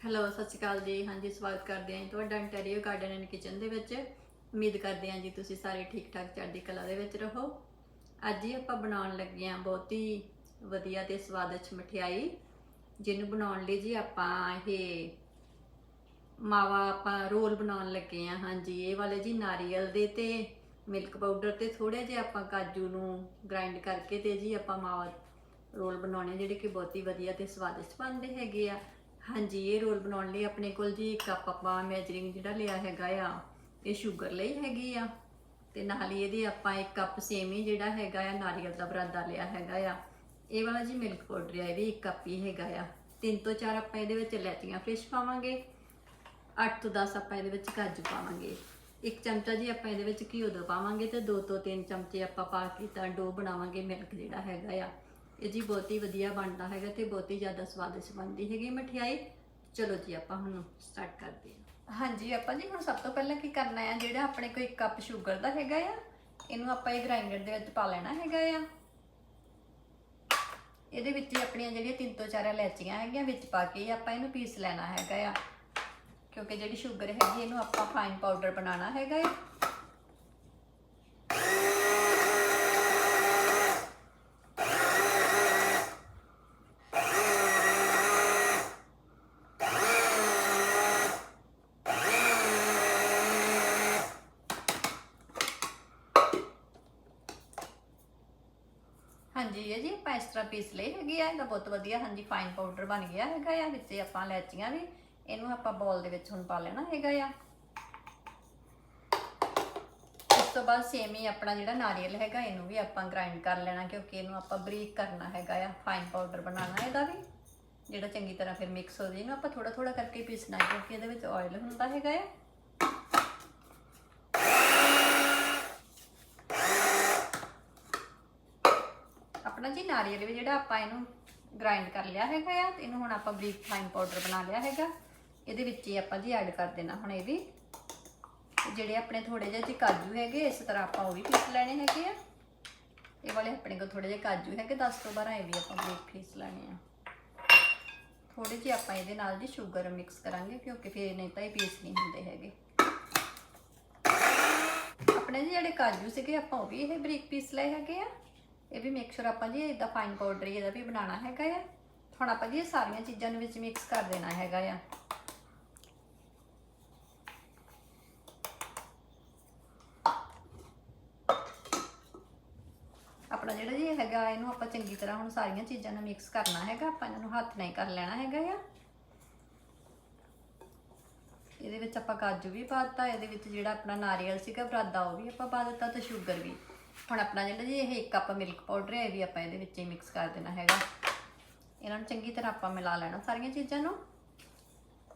Hello ਸਤਿ ਸ਼੍ਰੀ ਅਕਾਲ ਜੀ। ਹਾਂਜੀ, ਸਵਾਗਤ ਕਰਦੇ ਹਾਂ ਜੀ ਤੁਹਾਡਾ ਇੰਟੀਰੀਅਰ ਗਾਰਡਨ ਐਂਡ ਕਿਚਨ ਦੇ ਵਿੱਚ। ਉਮੀਦ ਕਰਦੇ ਹਾਂ ਜੀ ਤੁਸੀਂ ਸਾਰੇ ਠੀਕ ਠਾਕ ਚੜ੍ਹਦੀ ਕਲਾ ਦੇ ਵਿੱਚ ਰਹੋ। ਅੱਜ ਹੀ ਆਪਾਂ ਬਣਾਉਣ ਲੱਗੇ ਹਾਂ ਬਹੁਤ ਹੀ ਵਧੀਆ ਤੇ ਸਵਾਦਿਸ਼ਟ ਮਠਿਆਈ, ਜਿਹਨੂੰ ਬਣਾਉਣ ਲਈ ਜੀ ਆਪਾਂ ਇਹ ਮਾਵਾ ਆਪਾਂ ਰੋਲ ਬਣਾਉਣ ਲੱਗੇ ਹਾਂ। ਹਾਂਜੀ, ਇਹ ਵਾਲੇ ਜੀ ਨਾਰੀਅਲ ਦੇ ਤੇ ਮਿਲਕ ਪਾਊਡਰ ਤੇ ਥੋੜੇ ਜਿਹਾ ਆਪਾਂ ਕਾਜੂ ਨੂੰ ਗ੍ਰਾਈਂਡ ਕਰਕੇ ਤੇ ਜੀ ਆਪਾਂ ਮਾਵਾ ਰੋਲ ਬਣਾਉਣੇ ਜਿਹੜੇ ਕਿ ਬਹੁਤ ਹੀ ਵਧੀਆ ਤੇ ਸਵਾਦਿਸ਼ਟ ਬਣਦੇ ਹੈਗੇ ਆ। ਹਾਂਜੀ, ਇਹ ਰੋਲ ਬਣਾਉਣ ਲਈ ਆਪਣੇ ਕੋਲ ਜੀ ਇੱਕ ਕੱਪ ਆਪਾਂ ਮੈਜਰਿੰਗ ਜਿਹੜਾ ਲਿਆ ਹੈਗਾ ਆ, ਇਹ ਸ਼ੂਗਰ ਲਈ ਹੈਗੀ ਆ। ਤੇ ਨਾਲ ਹੀ ਇਹਦੇ ਆਪਾਂ ਇੱਕ ਕੱਪ ਸੇਮੀ ਜਿਹੜਾ ਹੈਗਾ ਆ, ਨਾਰੀਅਲ ਦਾ ਬਰਾਦਾ ਲਿਆ ਹੈਗਾ ਆ। ਇਹ ਵਾਲਾ ਜੀ ਮਿਲਕ ਪਾਊਡਰ ਆ ਇਹ ਵੀ ਇੱਕ ਕੱਪ ਹੀ ਹੈਗਾ ਆ। ਤਿੰਨ ਤੋਂ ਚਾਰ ਆਪਾਂ ਇਹਦੇ ਵਿੱਚ ਇਲਾਚੀਆਂ ਫਰੈਸ਼ ਪਾਵਾਂਗੇ। 8 ਤੋਂ 10 ਆਪਾਂ ਇਹਦੇ ਵਿੱਚ ਕਾਜੂ ਪਾਵਾਂਗੇ। ਇੱਕ ਚਮਚਾ ਜੀ ਆਪਾਂ ਇਹਦੇ ਵਿੱਚ ਘਿਓ ਦਾ ਪਾਵਾਂਗੇ ਤੇ 2 ਤੋਂ 3 ਚਮਚੇ ਆਪਾਂ ਪਾ ਕੇ ਤਾਂ ਡੋ ਬਣਾਵਾਂਗੇ ਮਿਲਕ ਜਿਹੜਾ ਹੈਗਾ ਆ। ਇਹ ਜੀ ਬਹੁਤ ਹੀ ਵਧੀਆ ਬਣਦਾ ਹੈਗਾ ਤੇ ਬਹੁਤ ਹੀ ਜ਼ਿਆਦਾ ਸਵਾਦਿਸ਼ਟ ਬਣਦੀ ਹੈਗੀ ਮਠਿਆਈ। ਚਲੋ ਜੀ, ਆਪਾਂ ਹੁਣ ਸਟਾਰਟ ਕਰਦੇ ਹਾਂ। ਹਾਂਜੀ, ਆਪਾਂ ਜੀ ਹੁਣ ਸਭ ਤੋਂ ਪਹਿਲਾਂ ਕੀ ਕਰਨਾ ਹੈ ਜਿਹੜਾ ਆਪਣੇ ਕੋਲ 1 ਕੱਪ ਸ਼ੂਗਰ ਦਾ ਹੈਗਾ ਆ, ਇਹਨੂੰ ਆਪਾਂ ਇਹ ਗ੍ਰਾਈਂਡਰ ਦੇ ਵਿੱਚ ਪਾ ਲੈਣਾ ਹੈਗਾ ਆ। ਇਹਦੇ ਵਿੱਚ ਹੀ ਆਪਣੀਆਂ ਜਿਹੜੀਆਂ ਤਿੰਨ ਤੋਂ ਚਾਰ ਇਲਾਚੀਆਂ ਹੈਗੀਆਂ, ਵਿੱਚ ਪਾ ਕੇ ਆਪਾਂ ਇਹਨੂੰ ਪੀਸ ਲੈਣਾ ਹੈਗਾ ਆ। ਕਿਉਂਕਿ ਜਿਹੜੀ ਸ਼ੂਗਰ ਹੈਗੀ, ਇਹਨੂੰ ਆਪਾਂ ਫਾਈਨ ਪਾਊਡਰ ਬਣਾਉਣਾ ਹੈਗਾ ਆ। ਹਾਂਜੀ ਹੈ ਜੀ ਆਪਾਂ ਇਸ ਤਰ੍ਹਾਂ ਪੀਸ ਲਈ ਹੈਗੀ ਆ, ਇਹਦਾ ਬਹੁਤ ਵਧੀਆ, ਹਾਂਜੀ ਫਾਈਨ ਪਾਊਡਰ ਬਣ ਗਿਆ ਹੈਗਾ ਆ, ਵਿੱਚ ਆਪਾਂ ਇਲਾਚੀਆਂ ਵੀ, ਇਹਨੂੰ ਆਪਾਂ ਬੋਲ ਦੇ ਵਿੱਚ ਹੁਣ ਪਾ ਲੈਣਾ ਹੈਗਾ ਆ। ਉਸ ਤੋਂ ਬਾਅਦ ਸੇਮ ਹੀ ਆਪਣਾ ਜਿਹੜਾ ਨਾਰੀਅਲ ਹੈਗਾ, ਇਹਨੂੰ ਵੀ ਆਪਾਂ ਗ੍ਰਾਈਂਡ ਕਰ ਲੈਣਾ, ਕਿਉਂਕਿ ਇਹਨੂੰ ਆਪਾਂ ਬਰੀਕ ਕਰਨਾ ਹੈਗਾ ਆ ਫਾਈਨ ਪਾਊਡਰ ਬਣਾਉਣਾ ਇਹਦਾ ਵੀ। ਜਿਹੜਾ ਚੰਗੀ ਤਰ੍ਹਾਂ ਫਿਰ ਮਿਕਸ ਹੋ ਜਾਏ ਇਹਨੂੰ ਆਪਾਂ ਥੋੜਾ ਥੋੜਾ ਕਰਕੇ ਪੀਸਣਾ, ਕਿਉਂਕਿ ਇਹਦੇ ਵਿੱਚ ਆਇਲ ਹੁੰਦਾ ਹੈਗਾ ਆ। ਆਪਣਾ ਜੀ ਨਾਰੀਅਲ ਵੀ ਜਿਹੜਾ ਆਪਾਂ ਇਹਨੂੰ ਗ੍ਰਾਈਂਡ ਕਰ ਲਿਆ ਹੈਗਾ ਆ, ਤੇ ਇਹਨੂੰ ਹੁਣ ਆਪਾਂ ਬਰੀਕ ਫਾਈਨ ਪਾਊਡਰ ਬਣਾ ਲਿਆ ਹੈਗਾ। ਇਹਦੇ ਵਿੱਚ ਹੀ ਆਪਾਂ ਜੀ ਐਡ ਕਰ ਦੇਣਾ ਹੁਣ ਇਹ ਵੀ। ਜਿਹੜੇ ਆਪਣੇ ਥੋੜੇ ਜਿਹੇ ਜੀ ਕਾਜੂ ਹੈਗੇ, ਇਸ ਤਰ੍ਹਾਂ ਆਪਾਂ ਉਹ ਵੀ ਪੀਸ ਲੈਣੇ ਹੈਗੇ ਆ। ਇਹ ਵਾਲੇ ਆਪਣੇ ਕੋਲ ਥੋੜੇ ਜਿਹੇ ਕਾਜੂ ਹੈਗੇ 10 ਤੋਂ 12 ਇਹ ਵੀ ਆਪਾਂ ਬਰੀਕ ਪੀਸ ਲੈਣੇ ਆ। ਥੋੜੀ ਜਿਹੇ ਆਪਾਂ ਇਹਦੇ ਨਾਲ ਜੀ ਸ਼ੂਗਰ ਮਿਕਸ ਕਰਾਂਗੇ, ਕਿਉਂਕਿ ਫਿਰ ਨਹੀਂ ਤਾਂ ਇਹ ਪੀਸ ਨਹੀਂ ਹੁੰਦੇ ਹੈਗੇ। ਆਪਣੇ ਜੀ ਜਿਹੜੇ ਕਾਜੂ ਸੀਗੇ, ਆਪਾਂ ਉਹ ਵੀ ਇਹ ਬਰੀਕ ਪੀਸ ਲਏ ਹੈਗੇ ਆ। ਇਹ ਵੀ ਮੇਕ ਸ਼ੋਰ ਆਪਾਂ ਜੀ ਇਹਦਾ ਫਾਈਨ ਪਾਊਡਰ ਇਹਦਾ ਵੀ ਬਣਾਉਣਾ ਹੈਗਾ ਆ। ਹੁਣ ਆਪਾਂ ਜੀ ਇਹ ਸਾਰੀਆਂ ਚੀਜ਼ਾਂ ਨੂੰ ਵਿੱਚ ਮਿਕਸ ਕਰ ਦੇਣਾ ਹੈਗਾ ਆ। ਆਪਣਾ ਜਿਹੜਾ ਜੀ ਹੈਗਾ, ਇਹਨੂੰ ਆਪਾਂ ਚੰਗੀ ਤਰ੍ਹਾਂ ਹੁਣ ਸਾਰੀਆਂ ਚੀਜ਼ਾਂ ਨੂੰ ਮਿਕਸ ਕਰਨਾ ਹੈਗਾ, ਆਪਾਂ ਇਹਨਾਂ ਨੂੰ ਹੱਥ ਨਾਲ ਹੀ ਕਰ ਲੈਣਾ ਹੈਗਾ ਆ। ਇਹਦੇ ਵਿੱਚ ਆਪਾਂ ਕਾਜੂ ਵੀ ਪਾਤਾ ਇਹਦੇ ਵਿੱਚ ਜਿਹੜਾ ਆਪਣਾ ਨਾਰੀਅਲ ਸੀਗਾ ਬਰਾਦਾ, ਉਹ ਵੀ ਆਪਾਂ ਪਾ ਦਿੱਤਾ ਤੇ ਸ਼ੂਗਰ ਵੀ। ਹੁਣ ਆਪਣਾ ਜਿਹੜਾ ਜੀ ਇਹ ਇੱਕ ਕੱਪ ਮਿਲਕ ਪਾਊਡਰ ਹੈ, ਇਹ ਵੀ ਆਪਾਂ ਇਹਦੇ ਵਿੱਚ ਹੀ ਮਿਕਸ ਕਰ ਦੇਣਾ ਹੈਗਾ। ਇਹਨਾਂ ਨੂੰ ਚੰਗੀ ਤਰ੍ਹਾਂ ਆਪਾਂ ਮਿਲਾ ਲੈਣਾ ਸਾਰੀਆਂ ਚੀਜ਼ਾਂ ਨੂੰ।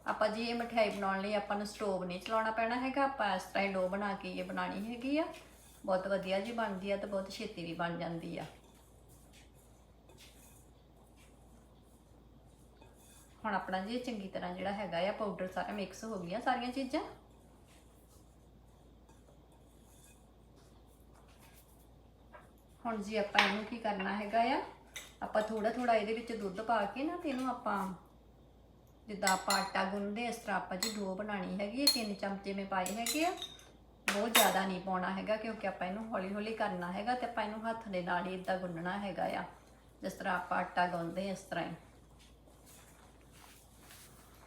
ਆਪਾਂ ਜੀ ਇਹ ਮਠਿਆਈ ਬਣਾਉਣ ਲਈ ਆਪਾਂ ਨੂੰ ਸਟੋਵ ਨਹੀਂ ਚਲਾਉਣਾ ਪੈਣਾ ਹੈਗਾ। ਆਪਾਂ ਇਸ ਤਰ੍ਹਾਂ ਹੀ ਡੋ ਬਣਾ ਕੇ ਇਹ ਬਣਾਣੀ ਹੈਗੀ ਆ। ਬਹੁਤ ਵਧੀਆ ਜੀ ਬਣਦੀ ਆ ਤੇ ਬਹੁਤ ਛੇਤੀ ਵੀ ਬਣ ਜਾਂਦੀ ਆ। ਹੁਣ ਆਪਣਾ ਜੀ ਇਹ ਚੰਗੀ ਤਰ੍ਹਾਂ ਜਿਹੜਾ ਹੈਗਾ ਆ ਪਾਊਡਰ ਸਾਰਾ ਮਿਕਸ ਹੋ ਗਈਆਂ ਸਾਰੀਆਂ ਚੀਜ਼ਾਂ। ਹੁਣ ਜੀ ਆਪਾਂ ਇਹਨੂੰ ਕੀ ਕਰਨਾ ਹੈਗਾ ਆ, ਆਪਾਂ ਥੋੜਾ ਥੋੜਾ ਇਹਦੇ ਵਿੱਚ ਦੁੱਧ ਪਾ ਕੇ ਨਾ ਤੇ ਇਹਨੂੰ ਆਪਾਂ ਜਿੱਦਾਂ ਆਪਾਂ ਆਟਾ ਗੁੰਨਦੇ ਇਸ ਤਰ੍ਹਾਂ ਆਪਾਂ ਜੀ ਡੋ ਬਣਾਣੀ ਹੈਗੀ ਹੈ ਤਿੰਨ ਚਮਚੇ ਮੈਂ ਪਾਏ ਹੈਗੇ ਆ। ਬਹੁਤ ਜ਼ਿਆਦਾ ਨਹੀਂ ਪਾਉਣਾ ਹੈਗਾ ਕਿਉਂਕਿ ਆਪਾਂ ਇਹਨੂੰ ਹੌਲੀ ਹੌਲੀ ਕਰਨਾ ਹੈਗਾ ਤੇ ਆਪਾਂ ਇਹਨੂੰ ਹੱਥ ਦੇ ਨਾਲ ਹੀ ਇਦਾਂ ਗੁੰਨਣਾ ਹੈਗਾ ਆ, ਜਿਸ ਤਰ੍ਹਾਂ ਆਪਾਂ ਆਟਾ ਗੁੰਨਦੇ ਇਸ ਤਰ੍ਹਾਂ ਹੀ।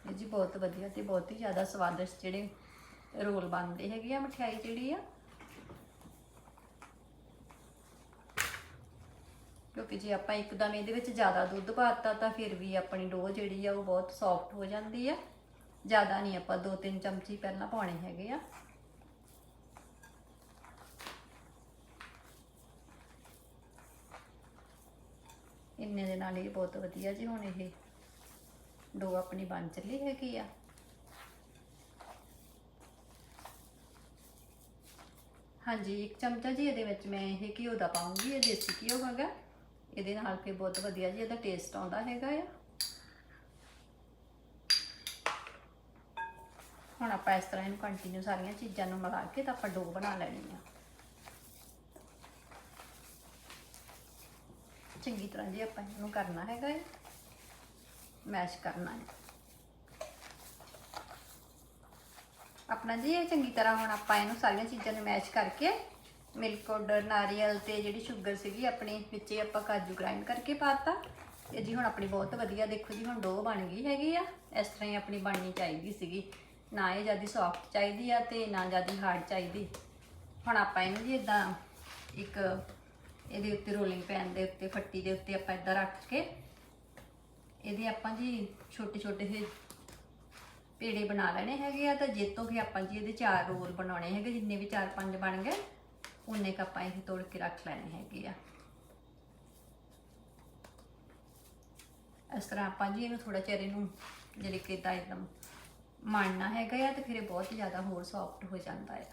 ਇਹ ਜੀ ਬਹੁਤ ਵਧੀਆ ਤੇ ਬਹੁਤ ਹੀ ਜ਼ਿਆਦਾ ਸਵਾਦਿਸ਼ਟ ਜਿਹੜੇ ਰੋਲ ਬਣਦੇ ਹੈਗੇ ਆ, ਮਠਿਆਈ ਜਿਹੜੀ ਆ ਕਿਉਂਕਿ ਜੇ ਆਪਾਂ ਇੱਕਦਮ ਇਹਦੇ ਵਿੱਚ ਜ਼ਿਆਦਾ ਦੁੱਧ ਪਾਤਾ ਤਾਂ ਫਿਰ ਵੀ ਆਪਣੀ ਡੋ ਜਿਹੜੀ ਆ ਉਹ ਬਹੁਤ ਸੌਫਟ ਹੋ ਜਾਂਦੀ ਆ। ਜ਼ਿਆਦਾ ਨਹੀਂ ਆਪਾਂ 2-3 ਚਮਚੀ ਪਹਿਲਾਂ ਪਾਉਣੇ ਹੈਗੇ ਆ। ਇੰਨੇ ਦੇ ਨਾਲ ਇਹ ਬਹੁਤ ਵਧੀਆ ਜੀ ਹੁਣ ਇਹ ਡੋ ਆਪਣੀ ਬਣ ਚੱਲੀ ਹੈਗੀ ਆ। ਹਾਂਜੀ, ਇੱਕ ਚਮਚਾ ਜੀ ਇਹਦੇ ਵਿੱਚ ਮੈਂ ਇਹ ਘਿਓ ਦਾ ਪਾਉਂਗੀ, ਇਹ ਦੇਸੀ ਘਿਓ ਹੈਗਾ। ਇਹਦੇ ਨਾਲ ਫਿਰ ਬਹੁਤ ਵਧੀਆ ਜੀ, ਇਹਦਾ ਟੇਸਟ ਆਉਂਦਾ ਹੈਗਾ ਆ। ਹੁਣ ਆਪਾਂ ਇਸ ਤਰ੍ਹਾਂ ਇਹਨੂੰ ਕੰਟੀਨਿਊ ਸਾਰੀਆਂ ਚੀਜ਼ਾਂ ਨੂੰ ਮਿਲਾ ਕੇ ਤਾਂ ਆਪਾਂ ਡੋ ਬਣਾ ਲੈਣੀ ਆ। ਚੰਗੀ ਤਰ੍ਹਾਂ ਜੀ ਆਪਾਂ ਇਹਨੂੰ ਕਰਨਾ ਹੈਗਾ ਹੈ ਮੈਸ਼ ਕਰਨਾ ਹੈ ਆਪਣਾ ਜੀ ਇਹ ਚੰਗੀ ਤਰ੍ਹਾਂ ਹੁਣ ਆਪਾਂ ਇਹਨੂੰ ਸਾਰੀਆਂ ਚੀਜ਼ਾਂ ਨੂੰ ਮੈਸ਼ ਕਰਕੇ ਮਿਲਕ ਪਾਊਡਰ ਨਾਰੀਅਲ ਤੇ ਜਿਹੜੀ ਸ਼ੂਗਰ ਸੀਗੀ, ਆਪਣੀ ਵਿੱਚ ਹੀ ਆਪਾਂ ਕਾਜੂ ਗ੍ਰਾਈਂਡ ਕਰਕੇ ਪਾਤਾ। ਤੇ ਜੀ ਹੁਣ ਆਪਣੀ ਬਹੁਤ ਵਧੀਆ, ਦੇਖੋ ਜੀ, ਹੁਣ ਡੋ ਬਣ ਗਈ ਹੈਗੀ ਆ। ਇਸ ਤਰ੍ਹਾਂ ਹੀ ਆਪਣੀ ਬਣਨੀ ਚਾਹੀਦੀ ਸੀਗੀ। ਨਾ ਇਹ ਜ਼ਿਆਦਾ ਸੌਫਟ ਚਾਹੀਦੀ ਆ ਤੇ ਨਾ ਜ਼ਿਆਦਾ ਹਾਰਡ ਚਾਹੀਦੀ। ਹੁਣ ਆਪਾਂ ਇਹਨੂੰ ਜੀ ਇਦਾਂ ਇੱਕ ਇਹਦੇ ਉੱਤੇ ਰੋਲਿੰਗ ਪੈਨ ਦੇ ਉੱਤੇ, ਫੱਟੀ ਦੇ ਉੱਤੇ ਆਪਾਂ ਇਦਾਂ ਰੱਖ ਕੇ, ਇਹਦੇ ਆਪਾਂ ਜੀ ਛੋਟੇ ਛੋਟੇ ਜਿਹੇ ਪੇੜੇ ਬਣਾ ਲੈਣੇ ਹੈਗੇ ਆ। ਤਾਂ ਜਿੱਤੋਂ ਕਿ ਆਪਾਂ ਜੀ ਇਹਦੇ ਚਾਰ ਰੋਲ ਬਣਾਉਣੇ ਹੈਗੇ, ਜਿੰਨੇ ਵੀ ਚਾਰ ਪੰਜ ਬਣ ਗਏ। ਉਨੇ ਕ ਆਪਾਂ ਇਹ ਤੋੜ ਕੇ ਰੱਖ ਲੈਣੇ ਹੈਗੇ ਆ। ਇਸ ਤਰ੍ਹਾਂ ਆਪਾਂ ਜੀ ਇਹਨੂੰ ਥੋੜਾ ਚਿਰ ਇਹਨੂੰ ਜਿਹੜੇ ਕਿ ਤਾਂ ਇੱਕਦਮ ਮਾਣਨਾ ਹੈਗਾ ਆ ਤੇ ਫਿਰ ਇਹ ਬਹੁਤ ਜ਼ਿਆਦਾ ਹੋਰ ਸੌਫਟ ਹੋ ਜਾਂਦਾ ਆ।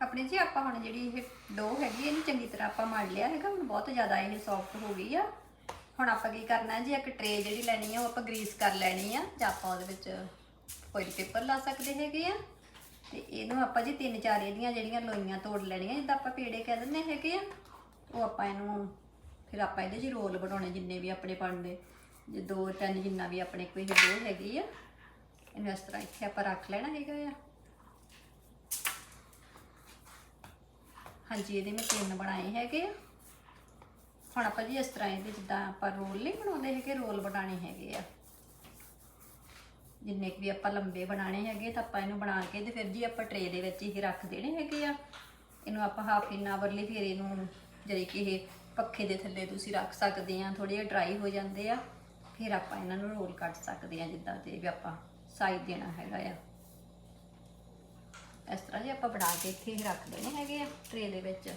ਆਪਣੇ ਜੀ ਆਪਾਂ ਹੁਣ ਜਿਹੜੀ ਇਹ ਡੋ ਹੈਗੀ ਇਹਨੂੰ ਚੰਗੀ ਤਰ੍ਹਾਂ ਆਪਾਂ ਮੜ ਲਿਆ ਹੈਗਾ, ਹੁਣ ਬਹੁਤ ਜ਼ਿਆਦਾ ਇਹ ਸੌਫਟ ਹੋ ਗਈ ਆ। ਹੁਣ ਆਪਾਂ ਕੀ ਕਰਨਾ ਹੈ ਜੀ, ਇੱਕ ਟਰੇ ਜਿਹੜੀ ਲੈਣੀ ਆ, ਉਹ ਆਪਾਂ ਗਰੀਸ ਕਰ ਲੈਣੀ ਆ, ਜਾਂ ਆਪਾਂ ਉਹਦੇ ਵਿੱਚ ਫੋਇਲ ਪੇਪਰ ਲਾ ਸਕਦੇ ਹੈਗੇ ਆ। ਤੇ ਇਹਨੂੰ ਆਪਾਂ ਜੀ ਤਿੰਨ ਚਾਰ ਇਹਦੀਆਂ ਜਿਹੜੀਆਂ ਲੋਈਆਂ ਤੋੜ ਲੈਣੀਆਂ ਜਿੱਦਾਂ ਆਪਾਂ ਪੇੜੇ ਕਹਿ ਦਿੰਦੇ ਹੈਗੇ ਆ। ਉਹ ਆਪਾਂ ਇਹਨੂੰ ਫਿਰ ਆਪਾਂ ਇਹਦੇ 'ਚ ਰੋਲ ਬਣਾਉਣੇ ਜਿੰਨੇ ਵੀ ਆਪਣੇ ਬਣਦੇ। ਜੇ ਦੋ, ਤਿੰਨ ਜਿੰਨਾ ਵੀ ਆਪਣੇ ਕੋਈ ਡੋ ਹੈਗੀ ਆ, ਇਹਨੂੰ ਇਸ ਤਰ੍ਹਾਂ ਇੱਥੇ ਆਪਾਂ ਰੱਖ ਲੈਣਾ ਹੈਗਾ ਆ। ਹਾਂਜੀ, ਇਹਦੇ ਮੈਂ ਤਿੰਨ ਬਣਾਏ ਹੈਗੇ ਆ। ਹੁਣ ਆਪਾਂ ਜੀ ਇਸ ਤਰ੍ਹਾਂ ਇਹਦੇ ਜਿੱਦਾਂ ਆਪਾਂ ਰੋਲ ਨਹੀਂ ਬਣਾਉਂਦੇ ਹੈਗੇ, ਰੋਲ ਬਣਾਣੇ ਹੈਗੇ ਆ। ਜਿੰਨੇ ਕੁ ਵੀ ਆਪਾਂ ਲੰਬੇ ਬਣਾਣੇ ਹੈਗੇ ਤਾਂ ਆਪਾਂ ਇਹਨੂੰ ਬਣਾ ਕੇ ਤੇ ਫਿਰ ਜੀ ਆਪਾਂ ਟਰੇ ਦੇ ਵਿੱਚ ਹੀ ਰੱਖ ਦੇਣੇ ਹੈਗੇ ਆ। ਇਹਨੂੰ ਆਪਾਂ ਹਾਫ ਐਨ ਆਵਰ ਲਈ ਫਿਰ ਇਹਨੂੰ ਜਿਹੜੇ ਕਿ ਇਹ ਪੱਖੇ ਦੇ ਥੱਲੇ ਤੁਸੀਂ ਰੱਖ ਸਕਦੇ ਆ ਥੋੜੇ ਜਿਹਾ ਡਰਾਈ ਹੋ ਜਾਂਦੇ ਆ। ਫਿਰ ਆਪਾਂ ਇਹਨਾਂ ਨੂੰ ਰੋਲ ਕੱਟ ਸਕਦੇ ਆ ਜਿੱਦਾਂ ਤੇ ਵੀ ਆਪਾਂ ਸਾਈਜ਼ ਦੇਣਾ ਹੈਗਾ ਆ। ਇਸ ਤਰ੍ਹਾਂ ਜੇ ਆਪਾਂ ਬਣਾ ਕੇ ਇੱਥੇ ਹੀ ਰੱਖ ਦੇਣੇ ਹੈਗੇ ਆ ਟਰੇ ਦੇ ਵਿੱਚ।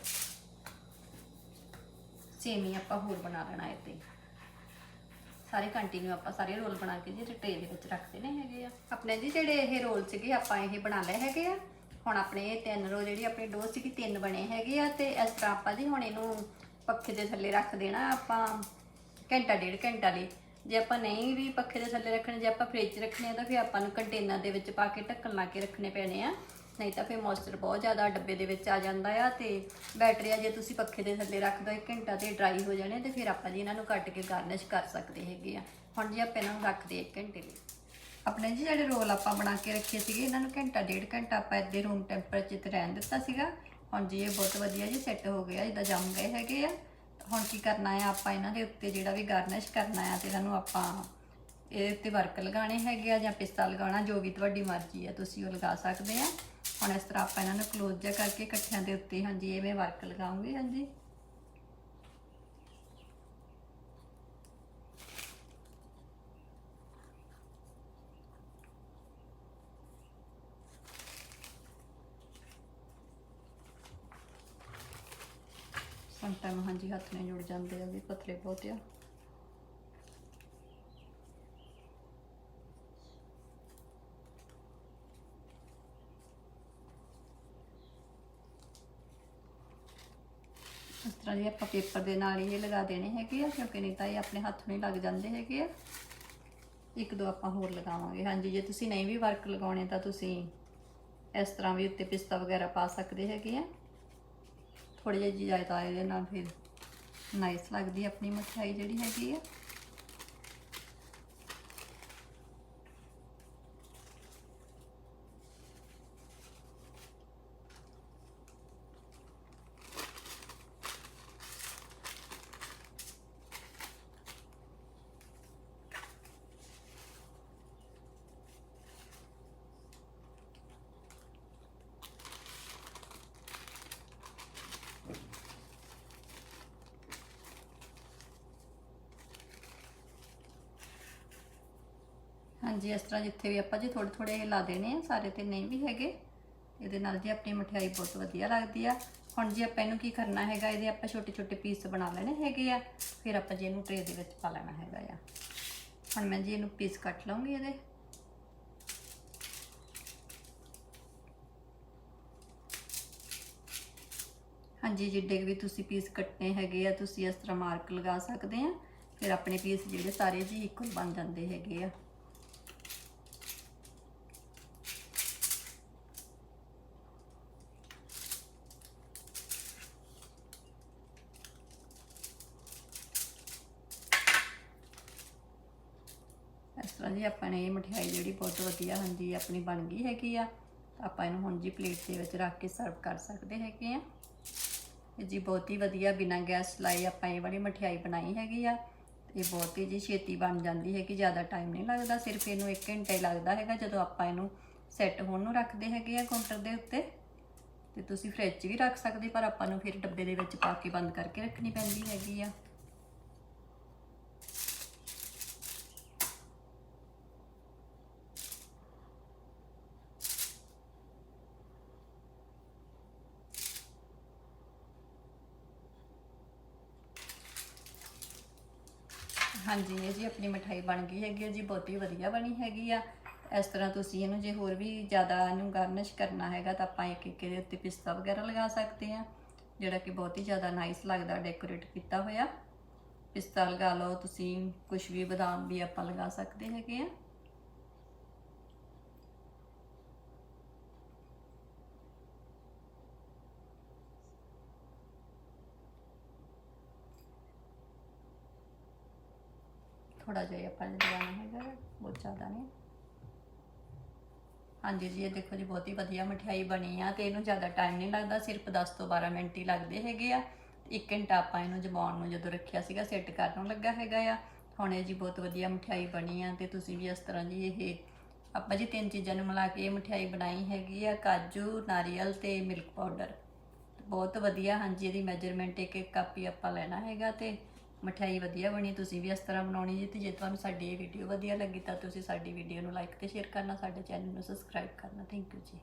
ਸੇਮੀ ਆਪਾਂ ਹੋਰ ਬਣਾ ਲੈਣਾ ਇੱਥੇ ਸਾਰੇ ਕੰਟੀਨਿਊ ਆਪਾਂ ਸਾਰੇ ਰੋਲ ਬਣਾ ਕੇ ਜੀ ਟਰੇ ਦੇ ਵਿੱਚ ਰੱਖ ਦੇਣੇ ਹੈਗੇ ਆ। ਆਪਣੇ ਜੀ ਜਿਹੜੇ ਇਹ ਰੋਲ ਸੀਗੇ, ਆਪਾਂ ਇਹ ਬਣਾ ਲਏ ਹੈਗੇ ਆ। ਹੁਣ ਆਪਣੇ ਇਹ ਤਿੰਨ ਰੋ ਜਿਹੜੀ ਆਪਣੀ ਡੋ ਸੀਗੀ, ਤਿੰਨ ਬਣੇ ਹੈਗੇ ਆ ਤੇ ਇਸ ਤਰ੍ਹਾਂ ਆਪਾਂ ਜੀ ਹੁਣ ਇਹਨੂੰ ਪੱਖੇ ਦੇ ਥੱਲੇ ਰੱਖ ਦੇਣਾ, ਆਪਾਂ ਘੰਟਾ, ਡੇਢ ਘੰਟਾ ਲਈ। ਜੇ ਆਪਾਂ ਨਹੀਂ ਵੀ ਪੱਖੇ ਦੇ ਥੱਲੇ ਰੱਖਣੇ, ਜੇ ਆਪਾਂ ਫ੍ਰਿਜ 'ਚ ਰੱਖਣੇ ਆ, ਤਾਂ ਫਿਰ ਆਪਾਂ ਨੂੰ ਕੰਟੇਨਰ ਦੇ ਵਿੱਚ ਪਾ ਕੇ ਢੱਕਣ ਲਾ ਕੇ ਰੱਖਣੇ ਪੈਣੇ ਆ। ਨਹੀਂ ਤਾਂ ਫਿਰ ਮੋਇਸਚਰ ਬਹੁਤ ਜ਼ਿਆਦਾ ਡੱਬੇ ਦੇ ਵਿੱਚ ਆ ਜਾਂਦਾ ਆ ਤੇ ਬੈਟਰੀਆ ਜੇ ਤੁਸੀਂ ਪੱਖੇ ਦੇ ਥੱਲੇ ਰੱਖ ਦੋ 1 ਘੰਟਾ ਤੇ ਡਰਾਈ ਹੋ ਜਾਣੇ ਤੇ ਫਿਰ ਆਪਾਂ ਜੀ ਇਹਨਾਂ ਨੂੰ ਕੱਟ ਕੇ ਗਾਰਨਿਸ਼ ਕਰ ਸਕਦੇ ਹੈਗੇ ਆ। ਹੁਣ ਜੀ ਆਪਾਂ ਇਹਨਾਂ ਨੂੰ ਰੱਖਦੇ 1 ਘੰਟੇ ਲਈ। ਆਪਣੇ ਜੀ ਜਿਹੜੇ ਰੋਲ ਆਪਾਂ ਬਣਾ ਕੇ ਰੱਖੇ ਸੀਗੇ, ਇਹਨਾਂ ਨੂੰ ਘੰਟਾ, ਡੇਢ ਘੰਟਾ ਆਪਾਂ ਇੱਦੇ ਰੂਮ ਟੈਂਪਰੇਚਰ ਤੇ ਰਹਿਣ ਦਿੱਤਾ ਸੀਗਾ। ਹੁਣ ਜੀ ਇਹ ਬਹੁਤ ਵਧੀਆ ਜੀ ਸੈੱਟ ਹੋ ਗਿਆ ਜਿੱਦਾਂ ਜੰਮ ਗਏ ਹੈਗੇ ਆ। ਹੁਣ ਕੀ ਕਰਨਾ ਹੈ ਆਪਾਂ ਇਹਨਾਂ ਦੇ ਉੱਤੇ ਜਿਹੜਾ ਵੀ ਗਾਰਨਿਸ਼ ਕਰਨਾ ਹੈ ਤੇ ਇਹਨਾਂ ਨੂੰ ਆਪਾਂ ਇਹਦੇ ਉੱਤੇ ਵਰਕ ਲਗਾਣੇ ਹੈਗੇ ਆ ਜਾਂ ਪਿਸਤਾ ਲਗਾਉਣਾ, ਜੋ ਵੀ ਤੁਹਾਡੀ ਮਰਜ਼ੀ ਹੈ ਤੁਸੀਂ ਉਹ ਲਗਾ ਸਕਦੇ ਆ। ਹੁਣ ਇਸ ਤਰ੍ਹਾਂ ਆਪਾਂ ਇਹਨਾਂ ਨੂੰ ਕਲੋਜ਼ ਜਿਹਾ ਕਰਕੇ ਇਕੱਠਿਆਂ ਦੇ ਉੱਤੇ ਹਾਂਜੀ ਇਹ ਮੈਂ ਵਰਕ ਲਗਾਉਂਗੀ, ਹਾਂਜੀ। ਸਮਟਾਈਮ ਹਾਂਜੀ ਹੱਥ ਨੇ ਜੁੜ ਜਾਂਦੇ ਆ, ਵੀ ਪਤਲੇ ਬਹੁਤ ਆ ਇਸ ਤਰ੍ਹਾਂ ਜੀ ਆਪਾਂ ਪੇਪਰ ਦੇ ਨਾਲ ਹੀ ਇਹ ਲਗਾ ਦੇਣੇ ਹੈਗੇ ਆ, ਕਿਉਂਕਿ ਨਹੀਂ ਤਾਂ ਇਹ ਆਪਣੇ ਹੱਥ ਨੂੰ ਹੀ ਲੱਗ ਜਾਂਦੇ ਹੈਗੇ ਆ। ਇੱਕ ਦੋ ਆਪਾਂ ਹੋਰ ਲਗਾਵਾਂਗੇ। ਹਾਂਜੀ, ਜੇ ਤੁਸੀਂ ਨਹੀਂ ਵੀ ਵਰਕ ਲਗਾਉਣੇ ਤਾਂ ਤੁਸੀਂ ਇਸ ਤਰ੍ਹਾਂ ਵੀ ਉੱਤੇ ਪਿਸਤਾ ਵਗੈਰਾ ਪਾ ਸਕਦੇ ਹੈਗੇ ਆ। ਥੋੜੀ ਜਿਹੀ ਜ਼ਿਆਦਾ ਇਹਦੇ ਨਾਲ ਫਿਰ ਨਾਈਸ ਲੱਗਦੀ ਆਪਣੀ ਮਠਿਆਈ ਜਿਹੜੀ ਹੈਗੀ ਆ। ਹਾਂਜੀ, ਇਸ ਤਰ੍ਹਾਂ ਜਿੱਥੇ ਵੀ ਆਪਾਂ ਜੀ ਥੋੜੇ ਥੋੜੇ ਲਾ ਦੇਣੇ ਆ, ਸਾਰੇ ਤੇ ਨਹੀਂ ਵੀ ਹੈਗੇ, ਇਹਦੇ ਨਾਲ ਜੀ ਆਪਣੀ ਮਠਿਆਈ ਬਹੁਤ ਵਧੀਆ ਲੱਗਦੀ ਆ। ਹੁਣ ਜੀ ਆਪਾਂ ਇਹਨੂੰ ਕੀ ਕਰਨਾ ਹੈਗਾ, ਇਹਦੇ ਆਪਾਂ ਛੋਟੇ ਛੋਟੇ ਪੀਸ ਬਣਾ ਲੈਣੇ ਹੈਗੇ ਆ, ਫਿਰ ਆਪਾਂ ਜੀ ਇਹਨੂੰ ਟਰੇ ਦੇ ਵਿੱਚ ਪਾ ਲੈਣਾ ਹੈਗਾ ਆ। ਹੁਣ ਮੈਂ ਜੀ ਇਹਨੂੰ ਪੀਸ ਕੱਟ ਲਵਾਂਗੀ ਇਹਦੇ। ਹਾਂਜੀ, ਜਿੱਡੇ ਵੀ ਤੁਸੀਂ ਪੀਸ ਕੱਟਨੇ ਹੈਗੇ ਆ, ਤੁਸੀਂ ਇਸ ਤਰ੍ਹਾਂ ਮਾਰਕ ਲਗਾ ਸਕਦੇ ਆ, ਫਿਰ ਆਪਣੇ ਪੀਸ ਜਿਹੜੇ ਸਾਰੇ ਜੀ ਇਕੁਅਲ ਬਣ ਜਾਂਦੇ ਹੈਗੇ ਆ। ਇਸ ਤਰ੍ਹਾਂ ਜੀ ਆਪਾਂ ਨੇ ਇਹ ਮਠਿਆਈ ਜਿਹੜੀ ਬਹੁਤ ਵਧੀਆ ਹਾਂਜੀ ਆਪਣੀ ਬਣ ਗਈ ਹੈਗੀ ਆ। ਆਪਾਂ ਇਹਨੂੰ ਹੁਣ ਜੀ ਪਲੇਟ ਦੇ ਵਿੱਚ ਰੱਖ ਕੇ ਸਰਵ ਕਰ ਸਕਦੇ ਹੈਗੇ ਆ। ਇਹ ਜੀ ਬਹੁਤ ਹੀ ਵਧੀਆ ਬਿਨਾਂ ਗੈਸ ਲਾਏ ਆਪਾਂ ਇਹ ਵਾਲੀ ਮਠਿਆਈ ਬਣਾਈ ਹੈਗੀ ਆ। ਇਹ ਬਹੁਤ ਹੀ ਜੀ ਛੇਤੀ ਬਣ ਜਾਂਦੀ ਹੈ ਕਿ ਜ਼ਿਆਦਾ ਟਾਈਮ ਨਹੀਂ ਲੱਗਦਾ, ਸਿਰਫ ਇਹਨੂੰ 1 ਘੰਟਾ ਹੀ ਲੱਗਦਾ ਹੈਗਾ ਜਦੋਂ ਆਪਾਂ ਇਹਨੂੰ ਸੈੱਟ ਹੋਣ ਨੂੰ ਰੱਖਦੇ ਹੈਗੇ ਆ ਕਾਊਂਟਰ ਦੇ ਉੱਤੇ। ਤੇ ਤੁਸੀਂ ਫ੍ਰਿਜ 'ਚ ਵੀ ਰੱਖ ਸਕਦੇ, ਪਰ ਆਪਾਂ ਨੂੰ ਫਿਰ ਡੱਬੇ ਦੇ ਵਿੱਚ ਪਾ ਕੇ ਬੰਦ ਕਰਕੇ ਰੱਖਣੀ ਪੈਂਦੀ ਹੈਗੀ ਆ। ਹਾਂਜੀ, ਇਹ ਜੀ ਆਪਣੀ ਮਠਾਈ ਬਣ ਗਈ ਹੈਗੀ ਹੈ ਜੀ, ਬਹੁਤ ਹੀ ਵਧੀਆ ਬਣੀ ਹੈਗੀ ਆ। ਇਸ ਤਰ੍ਹਾਂ ਤੁਸੀਂ ਇਹਨੂੰ ਜੇ ਹੋਰ ਵੀ ਜ਼ਿਆਦਾ ਇਹਨੂੰ ਗਾਰਨਿਸ਼ ਕਰਨਾ ਹੈਗਾ ਤਾਂ ਆਪਾਂ ਇੱਕ ਇੱਕ ਦੇ ਉੱਤੇ ਪਿਸਤਾ ਵਗੈਰਾ ਲਗਾ ਸਕਦੇ ਆ, ਜਿਹੜਾ ਕਿ ਬਹੁਤ ਹੀ ਜ਼ਿਆਦਾ ਨਾਈਸ ਲੱਗਦਾ ਡੈਕੋਰੇਟ ਕੀਤਾ ਹੋਇਆ। ਪਿਸਤਾ ਲਗਾ ਲਓ, ਤੁਸੀਂ ਕੁਝ ਵੀ ਬਦਾਮ ਵੀ ਆਪਾਂ ਲਗਾ ਸਕਦੇ ਹੈਗੇ ਆ। ਥੋੜਾ ਜਿਹਾ ਆਪਾਂ ਨੇ ਲਗਾਉਣਾ ਹੈਗਾ, ਬਹੁਤ ਜ਼ਿਆਦਾ ਨਹੀਂ। ਹਾਂਜੀ ਜੀ, ਇਹ ਦੇਖੋ ਜੀ, ਬਹੁਤ ਹੀ ਵਧੀਆ ਮਠਿਆਈ ਬਣੀ ਆ ਤੇ ਇਹਨੂੰ ਜ਼ਿਆਦਾ ਟਾਈਮ ਨਹੀਂ ਲੱਗਦਾ, ਸਿਰਫ 10 ਤੋਂ 12 ਮਿੰਟ ਹੀ ਲੱਗਦੇ ਹੈਗੇ ਆ। 1 ਘੰਟਾ ਆਪਾਂ ਇਹਨੂੰ ਜਮਾਉਣ ਨੂੰ ਜਦੋਂ ਰੱਖਿਆ ਸੀਗਾ ਸੈੱਟ ਕਰਨ ਨੂੰ ਲੱਗਾ ਹੈਗਾ ਆ। ਹੁਣ ਇਹ ਜੀ ਬਹੁਤ ਵਧੀਆ ਮਠਿਆਈ ਬਣੀ ਆ ਤੇ ਤੁਸੀਂ ਵੀ ਇਸ ਤਰ੍ਹਾਂ ਜੀ ਇਹ ਆਪਾਂ ਜੀ ਤਿੰਨ ਚੀਜ਼ਾਂ ਨੂੰ ਮਿਲਾ ਕੇ ਇਹ ਮਠਿਆਈ ਬਣਾਈ ਹੈਗੀ ਆ, ਕਾਜੂ, ਨਾਰੀਅਲ ਤੇ ਮਿਲਕ ਪਾਊਡਰ ਬਹੁਤ ਵਧੀਆ, ਹਾਂਜੀ, ਇਹਦੀ ਮੈਜਰਮੈਂਟ ਇੱਕ ਇੱਕ ਕਾਪੀ ਆਪਾਂ ਲੈਣਾ ਹੈਗਾ ਤੇ ਮਠਿਆਈ ਵਧੀਆ ਬਣੀ, ਤੁਸੀਂ ਵੀ ਇਸ ਤਰ੍ਹਾਂ ਬਣਾਉਣੀ ਜੀ, ਤੇ ਜੇ ਤੁਹਾਨੂੰ ਸਾਡੀ ਇਹ ਵੀਡੀਓ ਵਧੀਆ ਲੱਗੀ ਤਾਂ ਤੁਸੀਂ ਸਾਡੀ ਵੀਡੀਓ ਨੂੰ ਲਾਈਕ ਤੇ ਸ਼ੇਅਰ ਕਰਨਾ, ਸਾਡੇ ਚੈਨਲ ਨੂੰ ਸਬਸਕ੍ਰਾਈਬ ਕਰਨਾ। ਥੈਂਕ ਯੂ ਜੀ।